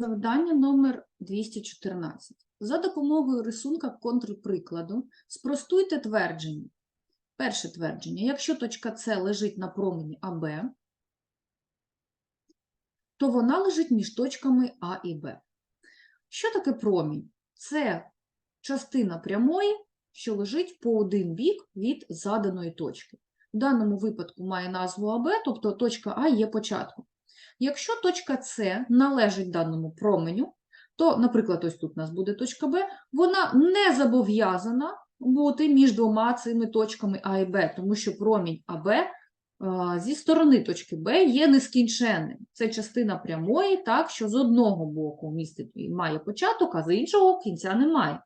Завдання номер 214. За допомогою рисунка контрприкладу спростуйте твердження. Перше твердження. Якщо точка С лежить на промені АБ, то вона лежить між точками А і Б. Що таке промінь? Це частина прямої, що лежить по один бік від заданої точки. В даному випадку має назву АБ, тобто точка А є початком. Якщо точка С належить даному променю, то, наприклад, ось тут у нас буде точка Б, вона не зобов'язана бути між двома цими точками А і Б, тому що промінь АБ зі сторони точки Б є нескінченним. Це частина прямої, так, що з одного боку містить має початок, а з іншого кінця немає.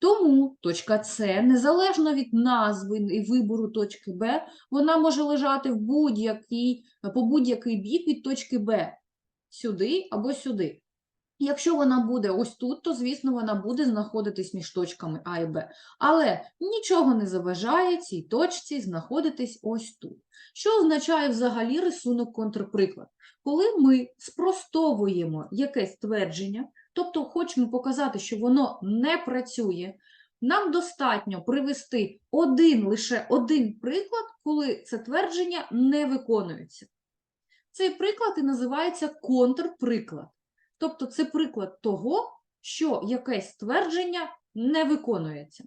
Тому точка С, незалежно від назви і вибору точки Б, вона може лежати в будь-який, по будь-який бік від точки Б, сюди або сюди. Якщо вона буде ось тут, то, звісно, вона буде знаходитись між точками А і Б. Але нічого не заважає цій точці знаходитись ось тут. Що означає взагалі рисунок контрприклад? Коли ми спростовуємо якесь твердження, тобто хочемо показати, що воно не працює, нам достатньо привести один, лише один приклад, коли це твердження не виконується. Цей приклад і називається контрприклад. Тобто це приклад того, що якесь твердження не виконується.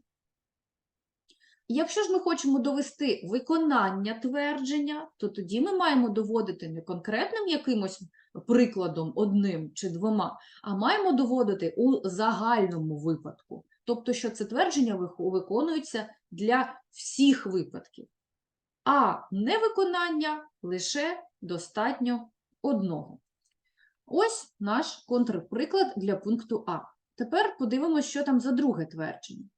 Якщо ж ми хочемо довести виконання твердження, то тоді ми маємо доводити не конкретним якимось прикладом одним чи двома, а маємо доводити у загальному випадку. Тобто, що це твердження виконується для всіх випадків, а невиконання лише достатньо одного. Ось наш контрприклад для пункту А. Тепер подивимося, що там за друге твердження.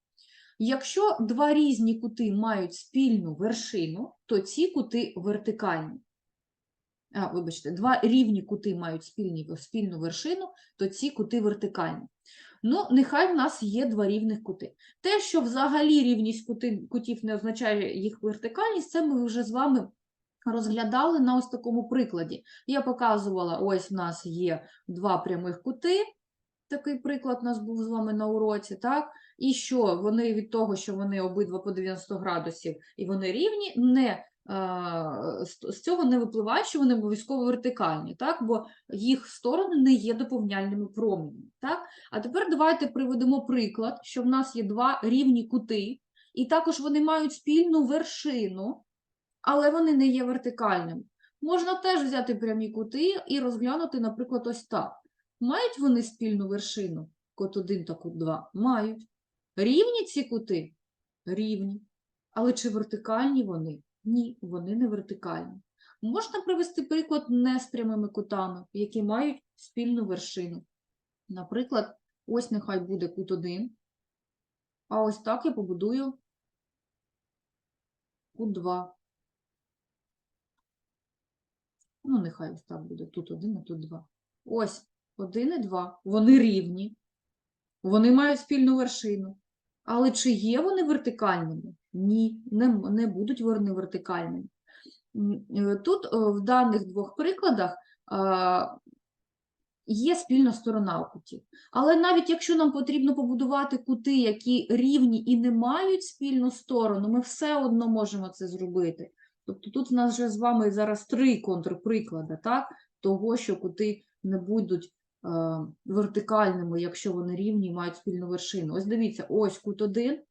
Якщо два різні кути мають спільну вершину, то ці кути вертикальні. А, вибачте, два рівні кути мають спільні, спільну вершину, то ці кути вертикальні. Ну, нехай в нас є два рівних кути. Те, що взагалі рівність кути, кутів не означає їх вертикальність, це ми вже з вами розглядали на ось такому прикладі. Я показувала, ось в нас є два прямих кути, такий приклад у нас був з вами на уроці, так? І що вони від того, що вони обидва по 90 градусів і вони рівні, не, а, з цього не випливає, що вони обов'язково вертикальні, так? бо їх сторони не є доповняльними променями. Так? А тепер давайте приведемо приклад, що в нас є два рівні кути, і також вони мають спільну вершину, але вони не є вертикальними. Можна теж взяти прямі кути і розглянути, наприклад, ось так. Мають вони спільну вершину? Кут 1 та кут 2? Мають. Рівні ці кути? Рівні. Але чи вертикальні вони? Ні, вони не вертикальні. Можна привести приклад не з прямими кутами, які мають спільну вершину. Наприклад, ось нехай буде кут 1, а ось так я побудую кут 2. Ну, нехай ось так буде. Тут 1, а тут 2. Ось 1 і 2. Вони рівні. Вони мають спільну вершину. Але чи є вони вертикальними? Ні, не, не будуть вони вертикальними. Е, Тут е, в даних двох прикладах є спільна сторона у кутів. Але навіть якщо нам потрібно побудувати кути, які рівні і не мають спільну сторону, ми все одно можемо це зробити. Тобто тут в нас вже з вами зараз три контрприклади, так? того, що кути не будуть вертикальними, якщо вони рівні мають спільну вершину. Ось дивіться, ось кут 1,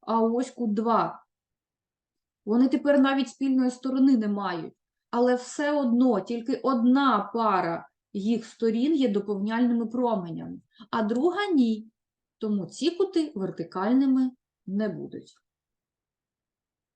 а ось кут 2. Вони тепер навіть спільної сторони не мають, але все одно тільки одна пара їх сторін є доповняльними променями, а друга ні. Тому ці кути вертикальними не будуть.